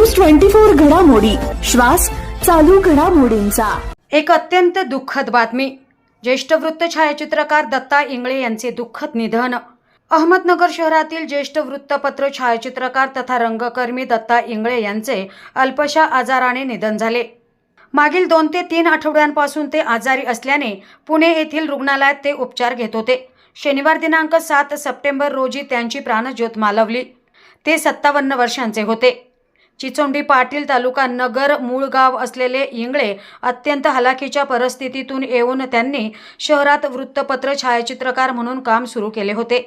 Twenty four घडामोडी. श्वास चालू घडामोडींचा. एक अत्यंत दुःखद बातमी. ज्येष्ठ वृत्त छायाचित्रकार दत्ता इंगळे यांचे दुःखद निधन. अहमदनगर शहरातील ज्येष्ठ वृत्तपत्र छायाचित्रकार तथा रंगकर्मी दत्ता इंगळे यांचे अल्पशा आजाराने निधन झाले. मागील दोन ते तीन आठवड्यांपासून ते आजारी असल्याने पुणे येथील रुग्णालयात ते उपचार घेत होते. शनिवार दिनांक सात सप्टेंबर रोजी त्यांची प्राणज्योत मालवली. ते सत्तावन्न वर्षांचे होते. चिचोंडी पाटील तालुका नगर मूळ गाव असलेले इंगळे अत्यंत हलाखीच्या परिस्थितीतून येऊन त्यांनी शहरात वृत्तपत्र छायाचित्रकार म्हणून काम सुरू केले होते.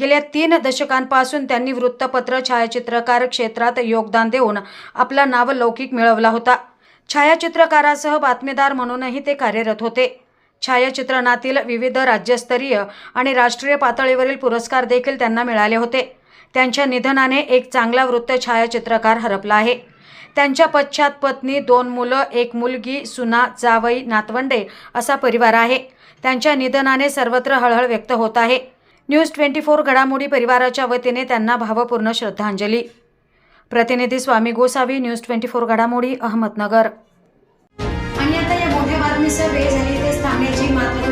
गेल्या तीन दशकांपासून त्यांनी वृत्तपत्र छायाचित्रकार क्षेत्रात योगदान देऊन आपला नावलौकिक मिळवला होता. छायाचित्रकारासह बातमीदार म्हणूनही ते कार्यरत होते. छायाचित्रणातील विविध राज्यस्तरीय आणि राष्ट्रीय पातळीवरील पुरस्कार देखील त्यांना मिळाले होते. त्यांच्या निधनाने एक चांगला वृत्त छायाचित्रकार हरपला आहे. त्यांच्या पश्चात पत्नी दोन मुलं एक मुलगी सुना जावई नातवंडे असा परिवार आहे. त्यांच्या निधनाने सर्वत्र हळहळ व्यक्त होत आहे. न्यूज ट्वेंटी फोर घडामोडी परिवाराच्या वतीने त्यांना भावपूर्ण श्रद्धांजली. प्रतिनिधी Swami Gosavi news twenty four घडामोडी अहमदनगर. आणि आता या मोठ्या बातमीसह वेळ झाली ते थांबण्याची मात्र